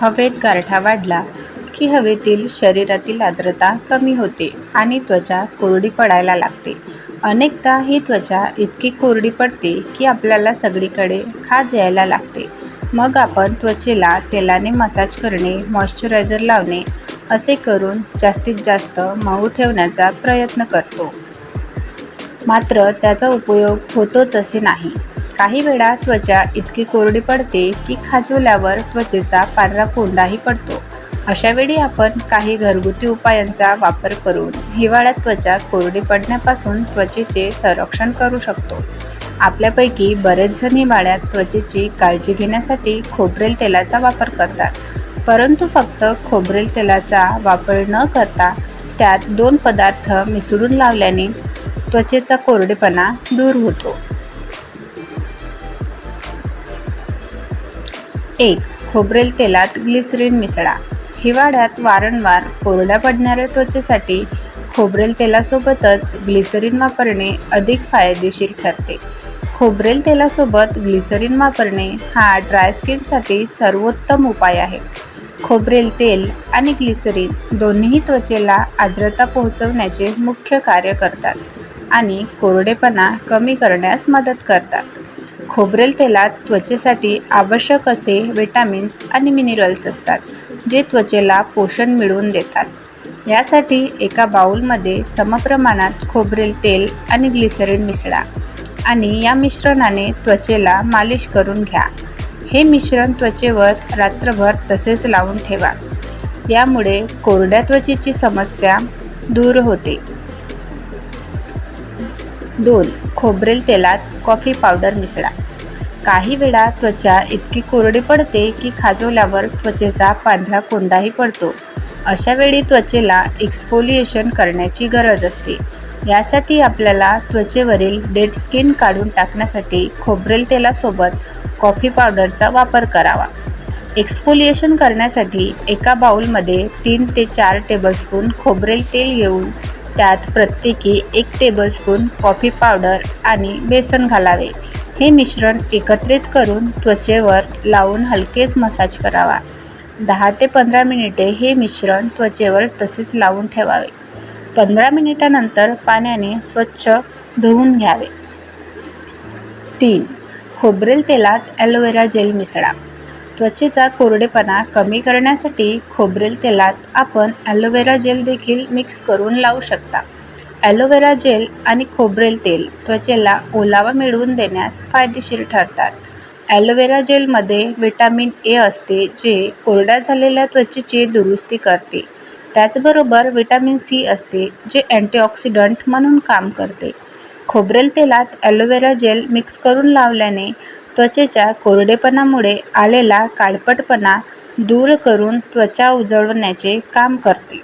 हवेत गारठा वाढला की हवेतील शरीरातील आर्द्रता कमी होते आणि त्वचा कोरडी पडायला लागते. अनेकदा ही त्वचा इतकी कोरडी पडते की आपल्याला सगळीकडे खाज यायला लागते. मग आपण त्वचेला तेलाने मसाज करणे मॉइश्चरायझर लावणे असे करून जास्तीत जास्त मऊ ठेवण्याचा प्रयत्न करतो. मात्र त्याचा उपयोग होतोच असे नाही. काही वेळा त्वचा इतकी कोरडी पडते की खाजवल्यावर त्वचेचा पांढरा कोंडाही पडतो. अशावेळी आपण काही घरगुती उपायांचा वापर करून हिवाळ्यात त्वचा कोरडी पडण्यापासून त्वचेचे संरक्षण करू शकतो. आपल्यापैकी बरेच जण हिवाळ्यात त्वचेची काळजी घेण्यासाठी खोबरेल तेलाचा वापर करतात. परंतु फक्त खोबरेल तेलाचा वापर न करता त्यात दोन पदार्थ मिसळून लावल्याने त्वचेचा कोरडेपणा दूर होतो. एक खोबरेल तेलात ग्लिसरीन मिसळा. हिवाळ्यात वारंवार कोरड्या पडणाऱ्या त्वचेसाठी खोबरेल तेलासोबतच ग्लिसरीन वापरणे अधिक फायदेशीर ठरते. खोबरेल तेलासोबत ग्लिसरीन वापरणे हा ड्राय स्किनसाठी सर्वोत्तम उपाय आहे. खोबरेल तेल आणि ग्लिसरीन दोन्हीही त्वचेला आर्द्रता पोहोचवण्याचे मुख्य कार्य करतात आणि कोरडेपणा कमी करण्यास मदत करतात. खोबरेल तेलात त्वचेसाठी आवश्यक असे विटॅमिन्स आणि मिनरल्स असतात जे त्वचेला पोषण मिळवून देतात. यासाठी एका बाऊलमध्ये समप्रमाणात खोबरेल तेल आणि ग्लिसरीन मिसळा आणि या मिश्रणाने त्वचेला मालिश करून घ्या. हे मिश्रण त्वचेवर रात्रभर तसेच लावून ठेवा. यामुळे कोरड्या त्वचेची समस्या दूर होते. दोन खोबरेल तेलात कॉफी पावडर मिसळा. काही वेळा त्वचा इतकी कोरडी पडते की खाजवल्यावर त्वचेचा पांढरा कोंडाही पडतो. अशा वेळी त्वचेला एक्सफोलिएशन करण्याची गरज असते. यासाठी आपल्याला त्वचेवरील डेड स्किन काढून टाकण्यासाठी खोबरेल तेलासोबत कॉफी पावडरचा वापर करावा. एक्सफोलिएशन करण्यासाठी एका बाउलमध्ये तीन ते चार टेबलस्पून खोबरेल तेल घेऊन त्यात प्रत्येकी एक टेबलस्पून कॉफी पावडर आणि बेसन घालावे. हे मिश्रण एकत्रित करून त्वचेवर लावून हलकेच मसाज करावा. दहा ते पंधरा मिनिटे हे मिश्रण त्वचेवर तसेच लावून ठेवावे. पंधरा मिनिटानंतर पाण्याने स्वच्छ धुवून घ्यावे. तीन खोबरेल तेलात ॲलोवेरा जेल मिसळा. त्वचेचा कोरडेपणा कमी करण्यासाठी खोबरेल तेलात आपण ॲलोवेरा जेल देखील मिक्स करून लावू शकता. ॲलोवेरा जेल आणि खोबरेल तेल त्वचेला ओलावा मिळवून देण्यास फायदेशीर ठरतात. ॲलोवेरा जेलमध्ये विटॅमिन ए असते जे कोरड्या झालेल्या त्वचेची दुरुस्ती करते. त्याचबरोबर विटॅमिन सी असते जे अँटीऑक्सिडंट म्हणून काम करते. खोबरेल तेलात ॲलोवेरा जेल मिक्स करून लावल्याने त्वचेच्या कोरडेपणामुळे आलेला काळपटपणा दूर करून त्वचा उजळवण्याचे काम करते.